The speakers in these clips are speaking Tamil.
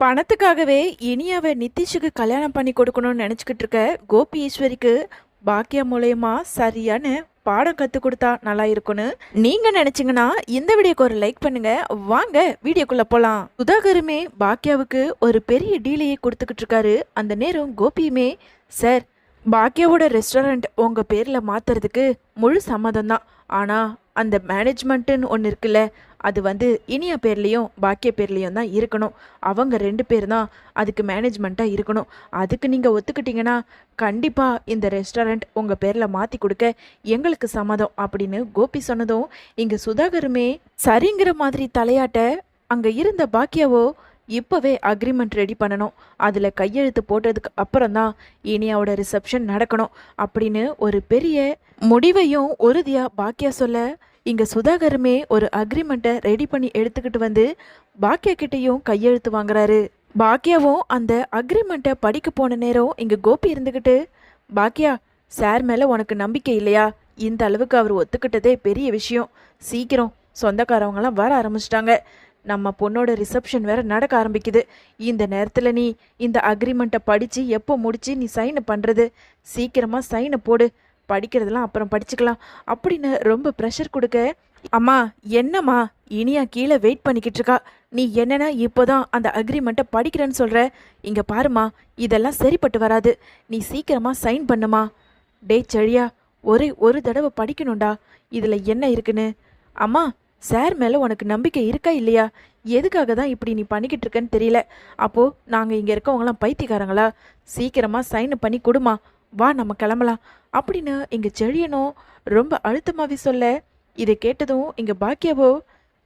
பணத்துக்காகவே இனியாவை நிதிஷுக்கு கல்யாணம் பண்ணி கொடுக்கணும்னு நினச்சிக்கிட்டு இருக்க கோபி ஈஸ்வரிக்கு பாக்கியா மூலயமா சரியான பாடம் கற்றுக் கொடுத்தா நல்லா இருக்கும்னு நீங்கள் நினச்சிங்கன்னா இந்த வீடியோக்கு ஒரு லைக் பண்ணுங்க. வாங்க வீடியோக்குள்ளே போகலாம் சுதாகருமே பாக்கியாவுக்கு ஒரு பெரிய டீலையே கொடுத்துக்கிட்டு இருக்காரு. அந்த நேரம் கோபியுமே சார் பாக்கியாவோட ரெஸ்டாரண்ட் உங்கள் பேரில் மாற்றுறதுக்கு முழு சம்மதம் தான் ஆனால் அந்த மேனேஜ்மெண்ட்டுன்னு ஒன்று இருக்குல்ல அது வந்து இனிய பேர்லேயும் பாக்கிய பேர்லேயும் தான் இருக்கணும். அவங்க ரெண்டு பேர் தான் அதுக்கு மேனேஜ்மெண்ட்டாக இருக்கணும். அதுக்கு நீங்கள் ஒத்துக்கிட்டீங்கன்னா கண்டிப்பாக இந்த ரெஸ்டாரண்ட் உங்கள் பேரில் மாற்றி கொடுக்க எங்களுக்கு சம்மதம் அப்படின்னு கோபி சொன்னதும் இங்கே சுதாகருமே சரிங்கிற மாதிரி தலையாட்ட அங்கே இருந்த பாக்கியாவோ இப்போவே அக்ரிமெண்ட் ரெடி பண்ணணும். அதில் கையெழுத்து போட்டதுக்கு அப்புறம் தான் இனியாவோட ரிசப்ஷன் நடக்கணும் அப்படின்னு ஒரு பெரிய முடிவையும் உறுதியாக பாக்கியா சொல்ல இங்கே சுதாகருமே ஒரு அக்ரிமெண்ட்டை ரெடி பண்ணி எடுத்துக்கிட்டு வந்து பாக்கியா கிட்டேயும் கையெழுத்து வாங்குறாரு. பாக்கியாவும் அந்த அக்ரிமெண்ட்டை படிக்க போன நேரம் இங்கே கோபி இருந்துக்கிட்டு பாக்கியா சார் மேலே உனக்கு நம்பிக்கை இல்லையா? இந்த அளவுக்கு அவர் ஒத்துக்கிட்டதே பெரிய விஷயம். சீக்கிரம் சொந்தக்காரவங்களாம் வர ஆரம்பிச்சிட்டாங்க. நம்ம பொண்ணோட ரிசப்ஷன் வேற நடக்க ஆரம்பிக்குது. இந்த நேரத்தில் நீ இந்த அக்ரிமெண்ட்டை படித்து எப்போ முடித்து நீ சைனை பண்ணுறது சீக்கிரமாக சைனை போடு. படிக்கிறதெல்லாம் அப்புறம் படிச்சுக்கலாம் அப்படின்னு ரொம்ப ப்ரெஷர் கொடுக்க அம்மா என்னம்மா? இனியா கீழே வெயிட் பண்ணிக்கிட்டு இருக்கா. நீ என்னன்னா இப்போதான் அந்த அக்ரிமெண்ட்டை படிக்கிறேன்னு சொல்கிற இங்கே பாருமா இதெல்லாம் சரிப்பட்டு வராது. நீ சீக்கிரமாக சைன் பண்ணுமா டே செழியா ஒரே ஒரு தடவை படிக்கணும்டா. இதில் என்ன இருக்குன்னு? அம்மா சார் மேலே உனக்கு நம்பிக்கை இருக்கா இல்லையா? எதுக்காக தான் இப்படி நீ பண்ணிக்கிட்டு இருக்கேன்னு தெரியல. அப்போது நாங்கள் இங்கே இருக்கவங்களாம் பைத்தியக்காரங்களா? சீக்கிரமாக சைன் பண்ணி கொடுமா வா நம்ம கிளம்பலாம். அப்படின்னு இங்கே செழியனும் ரொம்ப அழுத்தமாகவே சொல்ல இதை கேட்டதும் இங்கே பாக்கியாவோ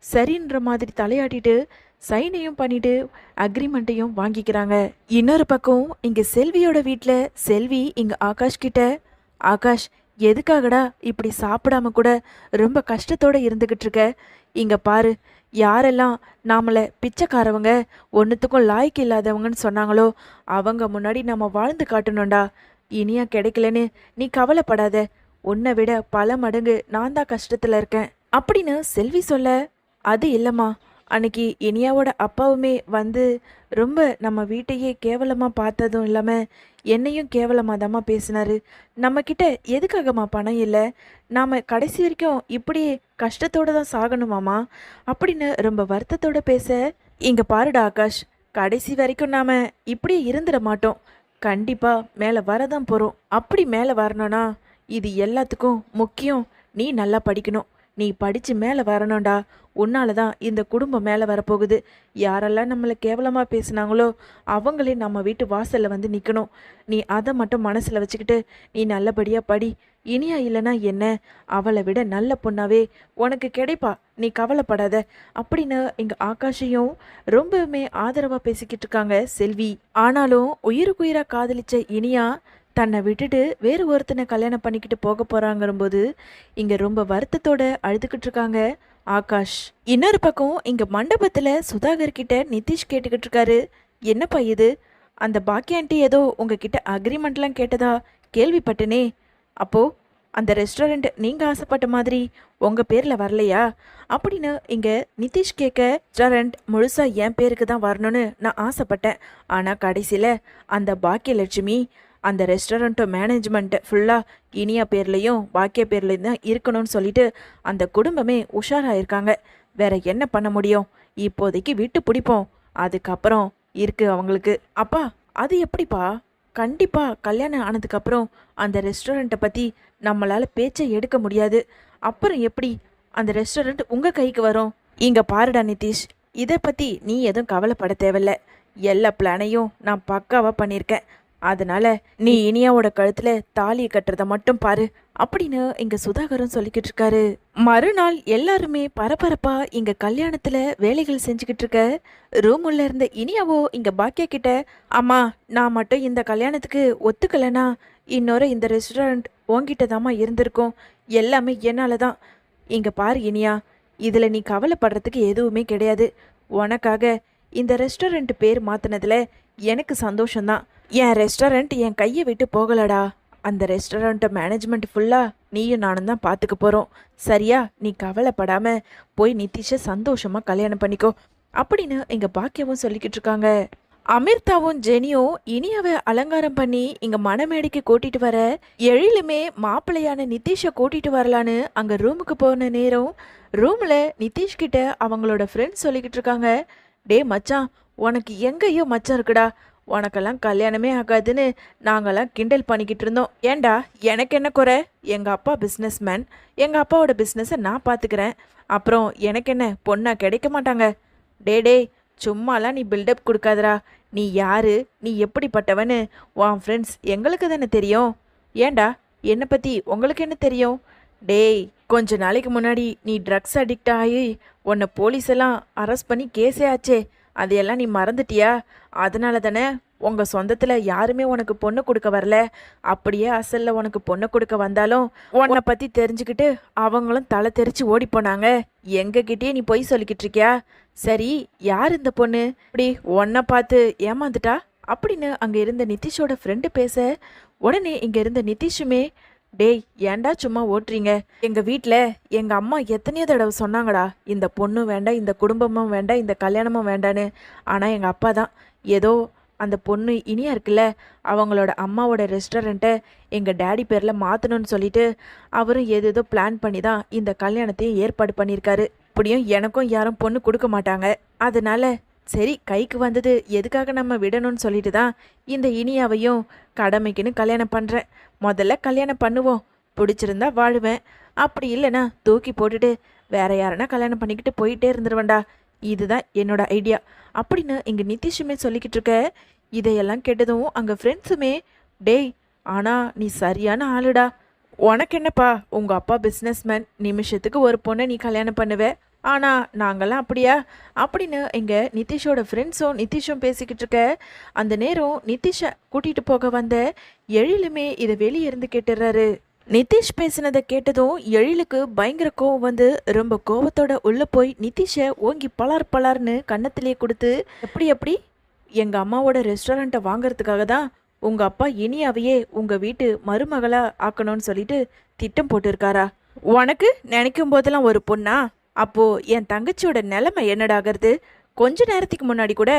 சரின்ற மாதிரி தலையாட்டிட்டு சைனையும் பண்ணிட்டு அக்ரிமெண்ட்டையும் வாங்கிக்கிறாங்க. இன்னொரு பக்கம் இங்கே செல்வியோட வீட்டில் செல்வி இங்கே ஆகாஷ் கிட்ட ஆகாஷ் எதுக்காகடா இப்படி சாப்பிடாம கூட ரொம்ப கஷ்டத்தோடு இருந்துக்கிட்டு இருக்க? இங்கே பாரு யாரெல்லாம் நாமளை பிச்சைக்காரவங்க ஒன்றுத்துக்கும் லாய்க்கு இல்லாதவங்கன்னு சொன்னாங்களோ அவங்க முன்னாடி நம்ம வாழ்ந்து காட்டணும்டா. இனியா கிடைக்கலன்னு நீ கவலைப்படாத. உன்னை விட பல மடங்கு நான் தான் கஷ்டத்தில் இருக்கேன். அப்படின்னு செல்வி சொல்ல அது இல்லைம்மா. அன்னைக்கு இனியாவோட அப்பாவுமே வந்து ரொம்ப நம்ம வீட்டையே கேவலமாக பார்த்ததும் இல்லாமல் என்னையும் கேவலமாக தாம்மா பேசினாரு. நம்மக்கிட்ட எதுக்காகம்மா பணம் இல்லை? நாம் கடைசி வரைக்கும் இப்படியே கஷ்டத்தோடு தான் சாகணுமாம்மா? அப்படின்னு ரொம்ப வருத்தத்தோட பேச இங்கே பாருடா ஆகாஷ். கடைசி வரைக்கும் நாம் இப்படியே இருந்துட மாட்டோம். கண்டிப்பாக மேலே வரதான் போகிறோம் அப்படி மேலே வரணும்னா இது எல்லாத்துக்கும் முக்கியம். நீ நல்லா படிக்கணும். நீ படித்து மேலே வரணும்டா. உன்னால தான் இந்த குடும்பம் மேலே வரப்போகுது. யாரெல்லாம் நம்மளை கேவலமாக பேசுனாங்களோ அவங்களே நம்ம வீட்டு வாசலில் வந்து நிற்கணும் நீ அதை மட்டும் மனசில் வச்சுக்கிட்டு நீ நல்லபடியாக படி. இனியா இல்லைன்னா என்ன? அவளை விட நல்ல பொண்ணாவே உனக்கு கிடைப்பா. நீ கவலைப்படாத. அப்படின்னு இங்கே ஆகாஷையும் ரொம்பவுமே ஆதரவாக பேசிக்கிட்டு இருக்காங்க செல்வி. ஆனாலும் உயிருக்குயிராக காதலிச்ச இனியா தன்னை விட்டுட்டு வேறு ஒருத்தனை கல்யாணம் பண்ணிக்கிட்டு போக போறாங்கங்கும்போது இங்க ரொம்ப வருத்தத்தோட அழுதுகிட்டு இருக்காங்க ஆகாஷ். இன்னொரு பக்கம் இங்க மண்டபத்துல சுதாகர் கிட்ட நிதிஷ் கேட்டுக்கிட்டு இருக்காரு. என்னப்பா இது? அந்த பாக்கி ஆண்டி ஏதோ உங்ககிட்ட அக்ரிமெண்ட்லாம் கேட்டதா? கேள்விப்பட்டனே. அப்போது அந்த ரெஸ்டாரண்ட் நீங்கள் ஆசைப்பட்ட மாதிரி உங்கள் பேரில் வரலையா? அப்படின்னு இங்கே நிதிஷ் கேட்க ரெஸ்டாரண்ட் முழுசாக என் பேருக்கு தான் வரணும்னு நான் ஆசைப்பட்டேன். ஆனால் கடைசியில் அந்த பாக்கியலட்சுமி அந்த ரெஸ்டாரண்ட்டோ மேனேஜ்மெண்ட் ஃபுல்லாக இனியா பேர்லேயும் பாக்கிய பேர்லேயும் தான் இருக்கணும்னு சொல்லிட்டு அந்த குடும்பமே உஷாராயிருக்காங்க. வேற என்ன பண்ண முடியும்? இப்போதைக்கு விட்டு பிடிப்போம். அதுக்கப்புறம் இருக்கு அவங்களுக்கு. அப்பா அது எப்படிப்பா? கண்டிப்பாக கல்யாணம் ஆனதுக்கப்புறம் அந்த ரெஸ்டாரண்ட்டை பற்றி நம்மளால் பேச்சை எடுக்க முடியாது. அப்புறம் எப்படி அந்த ரெஸ்டாரண்ட் உங்கள் கைக்கு வரும்? இங்கே பாருடா நிதிஷ் இதை பற்றி நீ எதுவும் கவலைப்பட தேவையில்ல. எல்லா பிளானையும் நான் பக்காவாக பண்ணியிருக்கேன் அதனால நீ இனியாவோட கழுத்துல தாலியை கட்டுறத மட்டும் பாரு அப்படின்னு இங்க சுதாகரும் சொல்லிக்கிட்டு இருக்காரு. மறுநாள் எல்லாருமே பரபரப்பா இங்க கல்யாணத்துல வேலைகள் செஞ்சுக்கிட்டு இருக்க ரூம் உள்ள இருந்த இனியாவோ இங்க பாக்கியா கிட்ட அம்மா நான் மட்டும் இந்த கல்யாணத்துக்கு ஒத்துக்கலனா இன்னொரு இந்த ரெஸ்டாரண்ட் உன்கிட்ட தாம்மா இருந்திருக்கும். எல்லாமே என்னால தான் இங்க பாரு இனியா இதுல நீ கவலைப்படுறதுக்கு எதுவுமே கிடையாது. உனக்காக இந்த ரெஸ்டாரண்ட் பேர் மாத்தினதுல எனக்கு சந்தோஷம்தான். என் ரெஸ்டாரண்ட் என் கையை விட்டு போகலடா. அந்த ரெஸ்டாரண்ட்டை மேனேஜ்மெண்ட் ஃபுல்லாக நீயும் நானும் தான் பார்த்துக்க போகிறோம் சரியா? நீ கவலைப்படாமல் போய் நிதிஷை சந்தோஷமாக கல்யாணம் பண்ணிக்கோ. அப்படின்னு எங்கள் பாக்கியமும் சொல்லிக்கிட்டு இருக்காங்க. அமிர்தாவும் ஜெனியும் இனியாவை அலங்காரம் பண்ணி இங்க மணமேடைக்கு கூட்டிட்டு வர எழிலுமே மாப்பிள்ளையான நிதிஷை கூட்டிட்டு வரலான்னு அங்க ரூமுக்கு போன நேரம் ரூம்ல நிதிஷ் கிட்ட அவங்களோட ஃப்ரெண்ட்ஸ் சொல்லிக்கிட்டு இருக்காங்க. டே மச்சான் உனக்கு எங்கேயோ மச்சம் இருக்குடா. உனக்கெல்லாம் கல்யாணமே ஆகாதுன்னு நாங்கள்லாம் கிண்டல் பண்ணிக்கிட்டு இருந்தோம். ஏன்டா எனக்கு என்ன குறை? எங்கள் அப்பா பிஸ்னஸ் மேன் எங்கள் அப்பாவோட பிஸ்னஸை நான் பார்த்துக்கிறேன் அப்புறம் எனக்கு என்ன பொண்ணா கிடைக்க மாட்டாங்க. டே டே சும்மாலாம் நீ பில்டப் கொடுக்காதடா. நீ யாரு? நீ எப்படிப்பட்டவன்னு? உன் ஃப்ரெண்ட்ஸ் எங்களுக்கு தானே தெரியும். ஏன்டா என்னை பற்றி உங்களுக்கு என்ன தெரியும்? டேய் கொஞ்ச நாளைக்கு முன்னாடி நீ ட்ரக்ஸ் அடிக்ட் ஆகி உன்னை போலீஸ் எல்லாம் அரெஸ்ட் பண்ணி கேஸே ஆச்சே. அதையெல்லாம் நீ மறந்துட்டியா? அதனால தானே உங்கள் சொந்தத்தில் யாருமே உனக்கு பொண்ணு கொடுக்க வரல. அப்படியே அசலில் உனக்கு பொண்ணு கொடுக்க வந்தாலும் உன்னை பற்றி தெரிஞ்சுக்கிட்டு அவங்களும் தலை தெரிச்சு ஓடி போனாங்க. எங்ககிட்டயே நீ பொய் சொல்லிக்கிட்டு இருக்கியா? சரி யார் இந்த பொண்ணு? இப்படி உன்னை பார்த்து ஏமாந்துட்டா? அப்படின்னு அங்கே இருந்த நிதிஷோட ஃப்ரெண்டு பேச உடனே இங்கே இருந்த நிதிஷுமே டேய் ஏன்டா சும்மா ஓட்டுறீங்க? எங்க வீட்டில் எங்க அம்மா எத்தனையோ தடவை சொன்னாங்கடா இந்த பொண்ணும் வேண்டாம் இந்த குடும்பமும் வேண்டாம் இந்த கல்யாணமும் வேண்டான்னு. ஆனா எங்க அப்பா தான். ஏதோ அந்த பொண்ணு இனியா இருக்குல்ல அவங்களோட அம்மாவோட ரெஸ்டாரண்ட்டை எங்கள் டேடி பேரில் மாற்றணும்னு சொல்லிட்டு அவரும் ஏதேதோ பிளான் பண்ணி தான் இந்த கல்யாணத்தையும் ஏற்பாடு பண்ணியிருக்காரு. இப்படியும் எனக்கும் யாரும் பொண்ணு கொடுக்க மாட்டாங்க. அதனால சரி கைக்கு வந்தது எதுக்காக நம்ம விடணும்னு சொல்லிட்டு தான் இந்த இனியாவையும் கடமைக்குன்னு கல்யாணம் பண்ணுறேன் முதல்ல கல்யாணம் பண்ணுவோம் பிடிச்சிருந்தா வாழுவேன். அப்படி இல்லைன்னா தூக்கி போட்டுட்டு வேற யாரனா கல்யாணம் பண்ணிக்கிட்டு போயிட்டே இருந்துருவேன்டா. இதுதான் என்னோட ஐடியா. அப்படின்னு இங்கே நிதிஷுமே சொல்லிக்கிட்டு இருக்க இதையெல்லாம் கேட்டதும் அங்கே ஃப்ரெண்ட்ஸுமே டேய் ஆனால் நீ சரியான ஆளுடா. உனக்கு என்னப்பா உங்கள் அப்பா பிஸ்னஸ்மேன் நிமிஷத்துக்கு ஒரு பொண்ணை நீ கல்யாணம் பண்ணுவேன் ஆனா நாங்கள்லாம் அப்படியா? அப்படின்னு எங்கள் நிதிஷோட ஃப்ரெண்ட்ஸும் நிதிஷும் பேசிக்கிட்டு இருக்க. அந்த நேரம் நிதிஷை கூட்டிகிட்டு போக வந்த எழிலுமே இதை வெளியே இருந்து கேட்டுடுறாரு. நிதிஷ் பேசினதை கேட்டதும் எழிலுக்கு பயங்கர கோவம் வந்து ரொம்ப கோவத்தோட உள்ளே போய் நிதிஷை ஓங்கி பலார் பலார்னு கன்னத்திலே கொடுத்து எப்படி எப்படி? எங்கள் அம்மாவோட ரெஸ்டாரண்ட்டை வாங்குறதுக்காக தான் உங்கள் அப்பா இனியாவையே உங்கள் வீட்டு மருமகளாக ஆக்கணும்னு சொல்லிட்டு திட்டம் போட்டிருக்காரா? உனக்கு நினைக்கும் போதெல்லாம் ஒரு பொண்ணா? அப்போ என் தங்கச்சியோட நிலைமை என்னடாகிறது? கொஞ்ச நேரத்துக்கு முன்னாடி கூட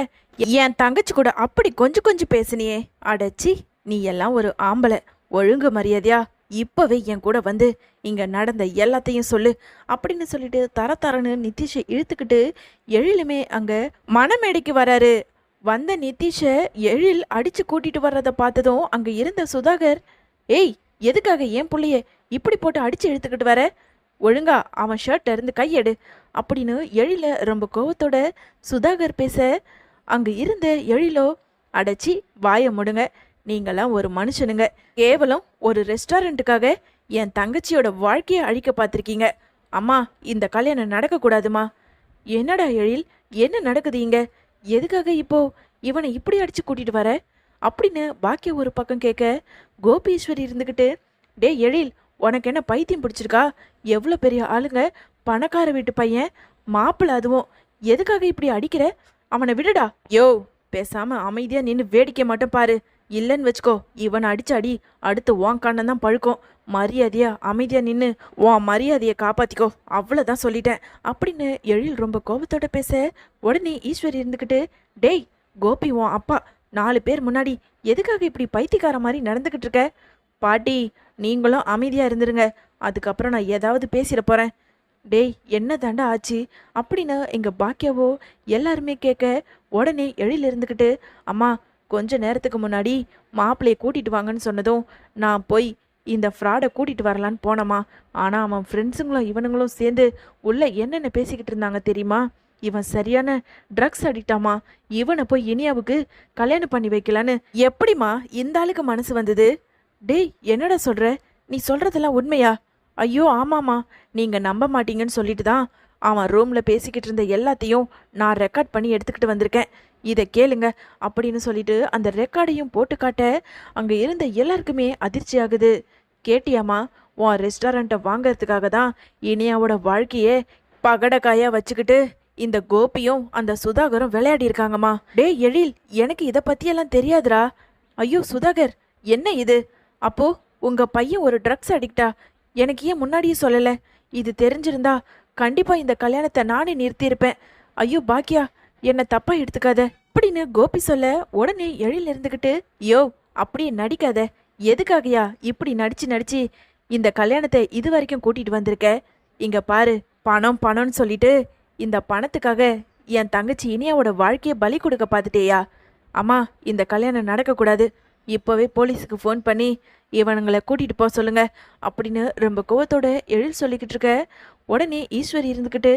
என் தங்கச்சி கூட அப்படி கொஞ்சம் கொஞ்சம் பேசினியே. அடச்சி நீ எல்லாம் ஒரு ஆம்பளை. ஒழுங்கு மரியாதையா? இப்போவே என் கூட வந்து இங்கே நடந்த எல்லாத்தையும் சொல்லு. அப்படின்னு சொல்லிட்டு தர தரன்னு நிதிஷை இழுத்துக்கிட்டு எழிலுமே அங்கே மணமேடைக்கு வராரு. வந்த நிதிஷை எழில் அடித்து கூட்டிட்டு வர்றதை பார்த்ததும் அங்கே இருந்த சுதாகர் ஏய் எதுக்காக ஏன் பிள்ளைய இப்படி போட்டு அடித்து இழுத்துக்கிட்டு வர? ஒழுங்கா அவன் ஷர்ட்ல இருந்து கையெடு அப்படின்னு எழில ரொம்ப கோவத்தோட சுதாகர் பேச அங்கே இருந்த எழிலோ அடைச்சி வாயை முடுங்க. நீங்களாம் ஒரு மனுஷனுங்க. கேவலம் ஒரு ரெஸ்டாரண்ட்டுக்காக என் தங்கச்சியோட வாழ்க்கையை அழிக்க பார்த்துருக்கீங்க. அம்மா இந்த கல்யாணம் நடக்கக்கூடாதுமா? என்னடா எழில் என்ன நடக்குது இங்க? எதுக்காக இப்போ இவனை இப்படி அடிச்சு கூட்டிட்டு வர? அப்படின்னு பாக்கிய ஒரு பக்கம் கேட்க கோபீஸ்வரி இருந்துக்கிட்டு டே எழில் உனக்கு என்ன பைத்தியம் பிடிச்சிருக்கா? எவ்வளோ பெரிய ஆளுங்க? பணக்கார வீட்டு பையன். மாப்பிள்ளை அதுவும். எதுக்காக இப்படி அடிக்கிற? அவனை விடுடா. யோ பேசாமல் அமைதியாக நின்று வேடிக்கை மட்டும் பாரு. இல்லைன்னு வச்சுக்கோ இவனை அடிச்சு அடி அடுத்து உன் கண்ணன் தான் பழுக்கும். மரியாதையா அமைதியாக நின்று உன் மரியாதையை காப்பாத்திக்கோ. அவ்வளோதான் சொல்லிட்டேன். அப்படின்னு எழில் ரொம்ப கோபத்தோட பேச உடனே ஈஸ்வரி இருந்துக்கிட்டு டேய் கோபி உன் அப்பா. நாலு பேர் முன்னாடி எதுக்காக இப்படி பைத்தியக்கார மாதிரி நடந்துக்கிட்டு இருக்க? பாட்டி நீங்களும் அமைதியாக இருந்துருங்க. அதுக்கப்புறம் நான் ஏதாவது பேசிட போகிறேன் டேய் என்ன தாண்டா ஆச்சு? அப்படின்னு எங்கள் பாக்கியாவோ எல்லாருமே கேட்க உடனே எழில் இருந்துக்கிட்டு அம்மா கொஞ்ச நேரத்துக்கு முன்னாடி மாப்பிள்ளையை கூட்டிட்டு வாங்கன்னு சொன்னதும் நான் போய் இந்த ஃப்ராடை கூட்டிட்டு வரலான்னு போனேம்மா. ஆனால் அவன் ஃப்ரெண்ட்ஸுங்களும் இவனுங்களும் சேர்ந்து உள்ள என்னென்ன பேசிக்கிட்டு இருந்தாங்க தெரியுமா? இவன் சரியான ட்ரக்ஸ் அடிக்டாமா இவனை போய் இனியாவுக்கு கல்யாணம் பண்ணி வைக்கலான்னு. எப்படிம்மா இந்த ஆளுக்கு மனசு வந்தது? டேய் என்னடா சொல்ற? நீ சொல்றதெல்லாம் உண்மையா? ஐயோ ஆமாம்மா. நீங்க நம்ப மாட்டீங்கன்னு சொல்லிட்டு தான் அவன் ரூம்ல பேசிக்கிட்டு இருந்த எல்லாத்தையும் நான் ரெக்கார்ட் பண்ணி எடுத்துக்கிட்டு வந்திருக்கேன். இதை கேளுங்க அப்படின்னு சொல்லிட்டு அந்த ரெக்கார்டையும் போட்டு காட்ட அங்க இருந்த எல்லாருக்குமே அதிர்ச்சி ஆகுது. கேட்டியாம்மா உன் ரெஸ்டாரண்ட்டை வாங்கறதுக்காக தான் இனியாவோட வாழ்க்கையே பகடக்காயா வச்சுக்கிட்டு இந்த கோபியும் அந்த சுதாகரும் விளையாடி இருக்காங்கம்மா. டேய் எழில் எனக்கு இதை பத்தியெல்லாம் தெரியாதுரா ஐயோ சுதாகர் என்ன இது? அப்போ உங்க பையன் ஒரு ட்ரக்ஸ் அடிக்டா எனக்கு ஏன் முன்னாடியே சொல்லல? இது தெரிஞ்சிருந்தா கண்டிப்பா இந்த கல்யாணத்தை நானே நிறுத்தியிருப்பேன். ஐயோ பாக்கியா என்னை தப்பா எடுத்துக்காத. அப்படின்னு கோபி சொல்ல உடனே எழில் இருந்துகிட்டு யோ அப்படியே நடிக்காத. எதுக்காகயா இப்படி நடிச்சு நடிச்சு இந்த கல்யாணத்தை இது வரைக்கும் கூட்டிட்டு வந்திருக்க? இங்க பாரு பணம் பணம்னு சொல்லிட்டு இந்த பணத்துக்காக என் தங்கச்சி இனியாவோட வாழ்க்கையை பலி கொடுக்க பார்த்துட்டேயா? அம்மா இந்த கல்யாணம் நடக்கக்கூடாது. இப்போவே போலீஸுக்கு ஃபோன் பண்ணி இவனுங்களை கூட்டிகிட்டு போக சொல்லுங்கள் அப்படின்னு ரொம்ப கோவத்தோட எழில் சொல்லிக்கிட்டு இருக்க. உடனே ஈஸ்வரி இருந்துக்கிட்டு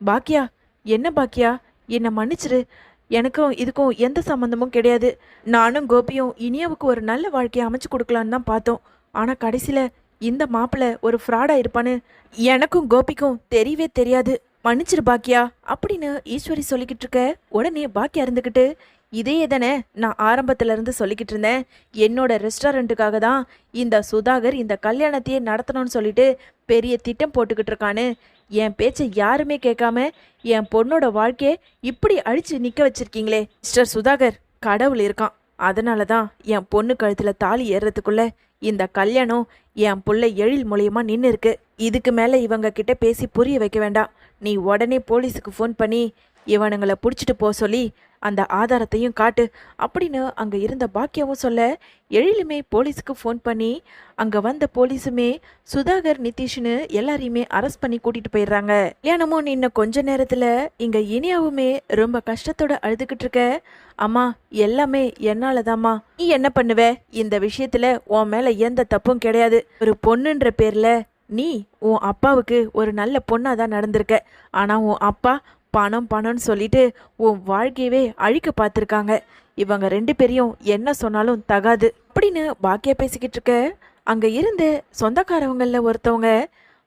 பாக்கியா என்ன பாக்கியா என்னை மன்னிச்சிரு. எனக்கும் இதுக்கும் எந்த சம்மந்தமும் கிடையாது. நானும் கோபியும் இனியாவுக்கு ஒரு நல்ல வாழ்க்கையை அமைச்சு கொடுக்கலான்னு தான் பார்த்தோம். ஆனால் கடைசியில் இந்த மாப்பிள்ளை ஒரு ஃப்ராடாக இருப்பான்னு எனக்கும் கோபிக்கும் தெரியவே தெரியாது. மன்னிச்சிரு பாக்கியா அப்படின்னு ஈஸ்வரி சொல்லிக்கிட்டு இருக்க உடனே பாக்கியா இருந்துக்கிட்டு இதையே தானே நான் ஆரம்பத்துல இருந்து சொல்லிக்கிட்டு இருந்தேன். என்னோட ரெஸ்டாரண்ட்டுக்காக தான் இந்த சுதாகர் இந்த கல்யாணத்தையே நடத்தணும்னு சொல்லிட்டு பெரிய திட்டம் போட்டுக்கிட்டு இருக்கான்னு. என் பேச்சை யாருமே கேட்காம என் பொண்ணோட வாழ்க்கையை இப்படி அழிச்சு நிக்க வச்சிருக்கீங்களே மிஸ்டர் சுதாகர் கடவுள் இருக்கான். அதனால தான் என் பொண்ணு கழுத்துல தாலி ஏறுறதுக்குள்ள இந்த கல்யாணம் என் புள்ள எழில் மூலியமா நின்று இருக்கு இதுக்கு மேல இவங்க கிட்ட பேசி புரிய வைக்க வேண்டாம். நீ உடனே போலீஸுக்கு ஃபோன் பண்ணி இவனுங்களை பிடிச்சிட்டு போக சொல்லி அந்த ஆதாரத்தையும் காட்டு. அப்படின்னு அங்கே இருந்த பாக்கியாவும் சொல்ல எழிலுமே போலீஸுக்கு ஃபோன் பண்ணி அங்கே வந்த போலீஸுமே சுதாகர் நிதிஷ்னு எல்லாரையுமே அரெஸ்ட் பண்ணி கூட்டிகிட்டு போயிடுறாங்க. கல்யாணமும் இன்னும் கொஞ்ச நேரத்தில் இங்கே இனியாவுமே ரொம்ப கஷ்டத்தோட அழுதுகிட்டு இருக்க. அம்மா எல்லாமே என்னால் தாம்மா நீ என்ன பண்ணுவ? இந்த விஷயத்தில் உன் மேலே எந்த தப்பும் கிடையாது. ஒரு பொண்ணுன்ற பேரில் நீ உன் அப்பாவுக்கு ஒரு நல்ல பொண்ணாக தான் நடந்திருக்க. ஆனால் உன் அப்பா பணம் பணம்னு சொல்லிட்டு உன் வாழ்க்கையவே அழிக்க பார்த்துருக்காங்க. இவங்க ரெண்டு பேரையும் என்ன சொன்னாலும் தகாது. அப்படின்னு பாக்கியா பேசிக்கிட்டு இருக்க. அங்கே இருந்து சொந்தக்காரவங்களில் ஒருத்தவங்க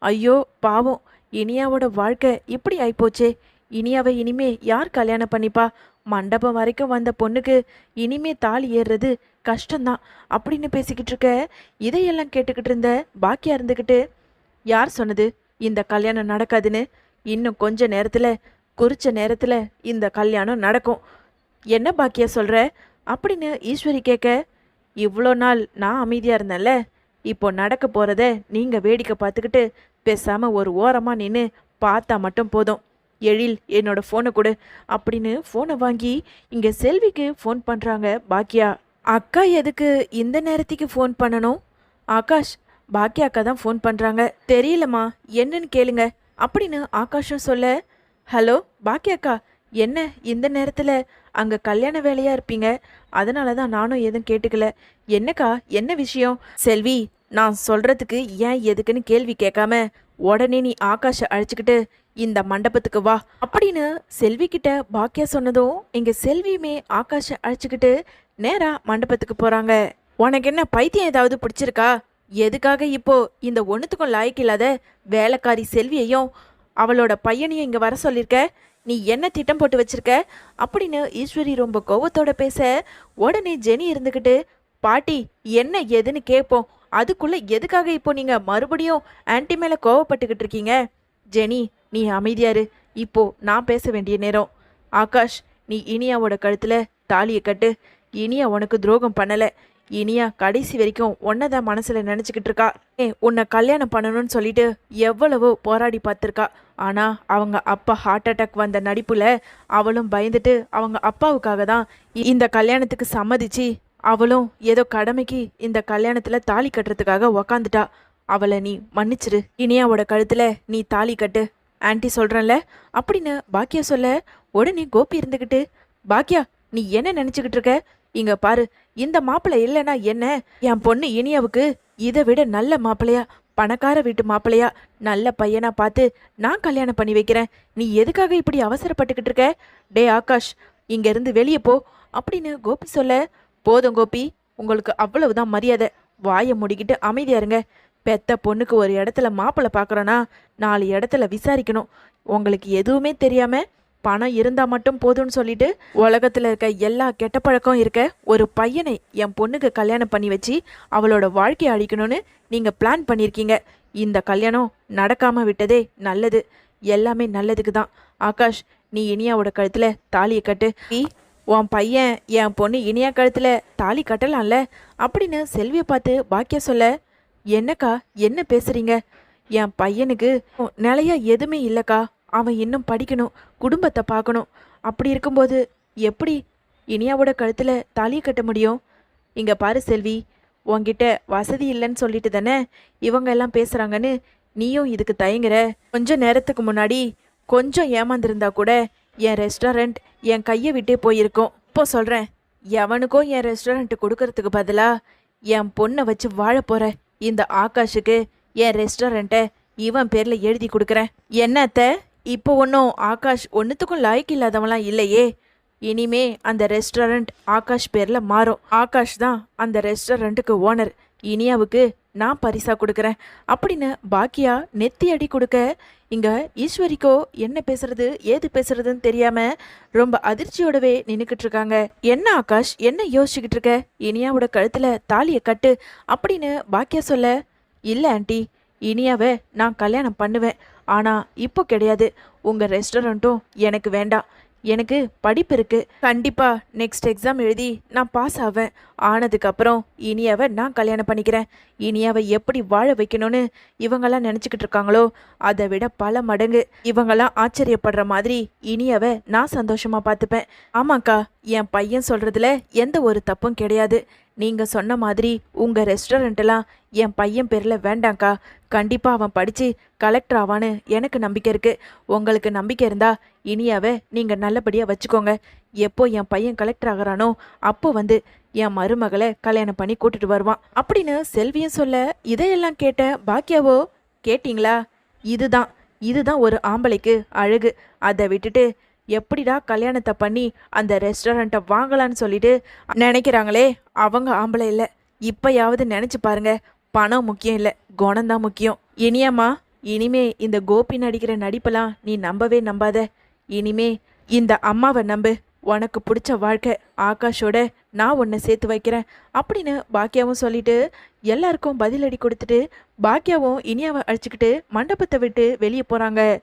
ஐயோ பாவம் இனியாவோட வாழ்க்கை இப்படி ஆயிப்போச்சே. இனியாவை இனிமே யார் கல்யாணம் பண்ணிப்பா? மண்டபம் வரைக்கும் வந்த பொண்ணுக்கு இனிமே தாலி ஏறுறது கஷ்டம்தான். அப்படின்னு பேசிக்கிட்டு இருக்க. இதையெல்லாம் கேட்டுக்கிட்டு இருந்த பாக்கியா இருந்துக்கிட்டு யார் சொன்னது? இந்த கல்யாணம் நடக்காதுன்னு? இன்னும் கொஞ்ச நேரத்தில் குறிச்ச நேரத்தில் இந்த கல்யாணம் நடக்கும். என்ன பாக்கியா சொல்கிற அப்படின்னு ஈஸ்வரி கேட்க இவ்வளோ நாள் நான் அமைதியாக இருந்தேன்ல. இப்போ நடக்க போகிறத நீங்கள் வேடிக்கை பார்த்துக்கிட்டு பேசாமல் ஒரு ஓரமாக நின்று பார்த்தா மட்டும் போதும். எழில் என்னோட ஃபோனை கொடு அப்படின்னு ஃபோனை வாங்கி இங்கே செல்விக்கு ஃபோன் பண்ணுறாங்க பாக்கியா. அக்கா எதுக்கு இந்த நேரத்துக்கு ஃபோன் பண்ணணும்? ஆகாஷ் பாக்கியா அக்கா தான் ஃபோன் பண்ணுறாங்க தெரியலம்மா என்னன்னு கேளுங்க. அப்படின்னு ஆகாஷும் சொல்ல ஹலோ பாக்கியா அக்கா என்ன இந்த நேரத்தில்? அங்கே கல்யாண வேலையாக இருப்பீங்க. அதனால தான் நானும் எதுவும் கேட்டுக்கல. என்னக்கா என்ன விஷயம்? செல்வி நான் சொல்கிறதுக்கு ஏன் எதுக்குன்னு கேள்வி கேட்காம உடனே நீ ஆகாஷை அழைச்சிக்கிட்டு இந்த மண்டபத்துக்கு வா. அப்படின்னு செல்வி கிட்ட பாக்கியா சொன்னதும் இங்க செல்வியுமே ஆகாஷை அழைச்சிக்கிட்டு நேரா மண்டபத்துக்கு போறாங்க. உனக்கு என்ன பைத்தியம் ஏதாவது பிடிச்சிருக்கா? எதுக்காக இப்போ இந்த ஒன்றுத்துக்கும் லாய்க்கு இல்லாத வேலைக்காரி செல்வியையும் அவளோட பையனையும் இங்கே வர சொல்லியிருக்க நீ என்ன திட்டம் போட்டு வச்சிருக்க? அப்படின்னு ஈஸ்வரி ரொம்ப கோவத்தோட பேச உடனே ஜெனி இருந்துக்கிட்டு பாட்டி என்ன ஏதுன்னு கேட்போம் அதுக்குள்ளே எதுக்காக இப்போ நீங்கள் மறுபடியும் ஆன்ட்டி மேலே கோவப்பட்டுக்கிட்டு இருக்கீங்க? ஜெனி நீ அமைதியாரு. இப்போ நான் பேச வேண்டிய நேரம். ஆகாஷ் நீ இனியாவோட கழுத்தில் தாலியை கட்டு. இனியா உனக்கு துரோகம் பண்ணலை. இனியா கடைசி வரைக்கும் உன்னதான் மனசில் நினச்சிக்கிட்டு இருக்கா. ஏ உன்னை கல்யாணம் பண்ணணும்னு சொல்லிட்டு எவ்வளவோ போராடி பார்த்துருக்கா. ஆனால் அவங்க அப்பா ஹார்ட் அட்டாக் வந்த நடிப்பில் அவளும் பயந்துட்டு அவங்க அப்பாவுக்காக தான் இந்த கல்யாணத்துக்கு சம்மதிச்சு அவளும் ஏதோ கடமைக்கு இந்த கல்யாணத்தில் தாலி கட்டுறதுக்காக உக்காந்துட்டா. அவளை நீ மன்னிச்சிரு. இனியாவோட கழுத்தில் நீ தாலி கட்டு. ஆண்டி சொல்கிறேன்ல அப்படின்னு பாக்கியா சொல்ல உடனே கோபி இருந்துக்கிட்டு பாக்கியா நீ என்ன நினச்சிக்கிட்டு இருக்க? இங்க பாரு இந்த மாப்பிள்ளை இல்லைன்னா என்ன? என் பொண்ணு இனியாவுக்கு இதை விட நல்ல மாப்பிள்ளையா பணக்கார வீட்டு மாப்பிள்ளையா நல்ல பையனா பார்த்து நான் கல்யாணம் பண்ணி வைக்கிறேன். நீ எதுக்காக இப்படி அவசரப்பட்டுக்கிட்டு இருக்க? டே ஆகாஷ் இங்க இருந்து வெளியே போ. அப்படின்னு கோபி சொல்ல போதும் கோபி உங்களுக்கு அவ்வளவுதான் மரியாதை. வாயை மூடிக்கிட்டு அமைதியா இருங்க. பெத்த பொண்ணுக்கு ஒரு இடத்துல மாப்பிள்ளை பார்க்குறோன்னா நாலு இடத்துல விசாரிக்கணும். உங்களுக்கு எதுவுமே தெரியாம பணம் இருந்தா மட்டும் போதும்னு சொல்லிட்டு உலகத்துல இருக்க எல்லா கெட்ட பழக்கம் இருக்க ஒரு பையனை என் பொண்ணுக்கு கல்யாணம் பண்ணி வச்சு அவளோட வாழ்க்கையை அழிக்கணும்னு நீங்க பிளான் பண்ணியிருக்கீங்க இந்த கல்யாணம் நடக்காம விட்டதே நல்லது. எல்லாமே நல்லதுக்கு தான். ஆகாஷ் நீ இனியாவோட கழுத்துல தாலியை கட்டு. நீ உன் பையன் என் பொண்ணு இனியா கழுத்துல தாலி கட்டலாம்ல? அப்படின்னு செல்வியை பார்த்து பாக்கிய சொல்ல என்னக்கா என்ன பேசுறீங்க? என் பையனுக்கு நிலையா எதுவுமே இல்லைக்கா. அவன் இன்னும் படிக்கணும் குடும்பத்தை பார்க்கணும். அப்படி இருக்கும்போது எப்படி இனியாவோட கழுத்தில் தாலியை கட்ட முடியும்? இங்கே பாரு செல்வி உங்ககிட்ட வசதி இல்லைன்னு சொல்லிட்டு தானே இவங்க எல்லாம் பேசுகிறாங்கன்னு நீயும் இதுக்கு தயங்குற? கொஞ்ச நேரத்துக்கு முன்னாடி கொஞ்சம் ஏமாந்துருந்தா கூட என் ரெஸ்டாரண்ட் என் கையை விட்டே போயிருக்கும். இப்போ சொல்கிறேன் எவனுக்கும் என் ரெஸ்டாரண்ட் கொடுக்கறதுக்கு பதிலாக என் பொண்ணை வச்சு வாழ போகிற இந்த ஆகாஷுக்கு என் ரெஸ்டாரண்ட்டை இவன் பேரில் எழுதி கொடுக்குறேன். என்னத்த? இப்போ ஒன்றும் ஆகாஷ் ஒன்றுத்துக்கும் லாய்க்கு இல்லாதவங்களாம் இல்லையே. இனிமே அந்த ரெஸ்டாரண்ட் ஆகாஷ் பேரில் மாறும். ஆகாஷ் தான் அந்த ரெஸ்டாரண்ட்டுக்கு ஓனர் இனியாவுக்கு நான் பரிசா கொடுக்குறேன். அப்படின்னு பாக்கியா நெத்தி அடி கொடுக்க இங்கே ஈஸ்வரிக்கோ என்ன பேசுறது ஏது பேசுறதுன்னு தெரியாம ரொம்ப அதிர்ச்சியோடவே நின்றுக்கிட்டு இருக்காங்க. என்ன ஆகாஷ் என்ன யோசிச்சுக்கிட்டு இருக்க? இனியாவோட கழுத்தில் தாலியை கட்டு அப்படின்னு பாக்கியா சொல்ல இல்லை ஆண்டி இனியாவை நான் கல்யாணம் பண்ணுவேன். ஆனால் இப்போ கிடையாது. உங்கள் ரெஸ்டாரண்ட்டும் எனக்கு வேண்டாம். எனக்கு படிப்பு இருக்குது கண்டிப்பாக நெக்ஸ்ட் எக்ஸாம் எழுதி நான் பாஸ் ஆவேன். ஆனதுக்கப்புறம் இனியாவை நான் கல்யாணம் பண்ணிக்கிறேன். இனியாவை எப்படி வாழ வைக்கணும்னு இவங்கெல்லாம் நினச்சிக்கிட்டு இருக்காங்களோ அதை விட பல மடங்கு. இவங்கெல்லாம் ஆச்சரியப்படுற மாதிரி இனியாவை நான் சந்தோஷமாக பார்த்துப்பேன். ஆமாக்கா என் பையன் சொல்கிறதுல எந்த ஒரு தப்பும் கிடையாது. நீங்கள் சொன்ன மாதிரி உங்கள் ரெஸ்டாரண்ட்டெல்லாம் என் பையன் பேரில் வேண்டாங்க்கா. கண்டிப்பாக அவன் படித்து கலெக்டர் ஆவான்னு எனக்கு நம்பிக்கை இருக்குது உங்களுக்கு நம்பிக்கை இருந்தால் இனியாவை நீங்கள் நல்லபடியாக வச்சுக்கோங்க. எப்போ என் பையன் கலெக்டர் ஆகிறானோ அப்போ வந்து என் மருமகளை கல்யாணம் பண்ணி கூட்டிட்டு வருவான். அப்படின்னு செல்வியும் சொல்ல இதையெல்லாம் கேட்ட பாக்கியாவோ கேட்டிங்களா? இதுதான் இதுதான் ஒரு ஆம்பளைக்கு அழகு. அதை விட்டுட்டு எப்படிடா கல்யாணத்தை பண்ணி அந்த ரெஸ்டாரண்ட்டை வாங்கலான்னு சொல்லிட்டு நினைக்கிறாங்களே? அவங்க ஆம்பளை இல்லை. இப்பயாவது நினைச்சு பாருங்க. பணம் முக்கியம் இல்லை. குணம்தான் முக்கியம். இனியாம்மா இனிமே இந்த கோபி நடிக்கிற நடிப்பெல்லாம் நீ நம்பவே நம்பாத. இனிமே இந்த அம்மாவை நம்பு. உனக்கு பிடிச்ச வாழ்க்கை ஆகாஷோட நான் உன்னை சேர்த்து வைக்கிறேன். அப்படின்னு பாக்கியாவும் சொல்லிட்டு எல்லாருக்கும் பதிலடி கொடுத்துட்டு பாக்கியாவும் இனியாவை அழைச்சிக்கிட்டு மண்டபத்தை விட்டு வெளியே போகிறாங்க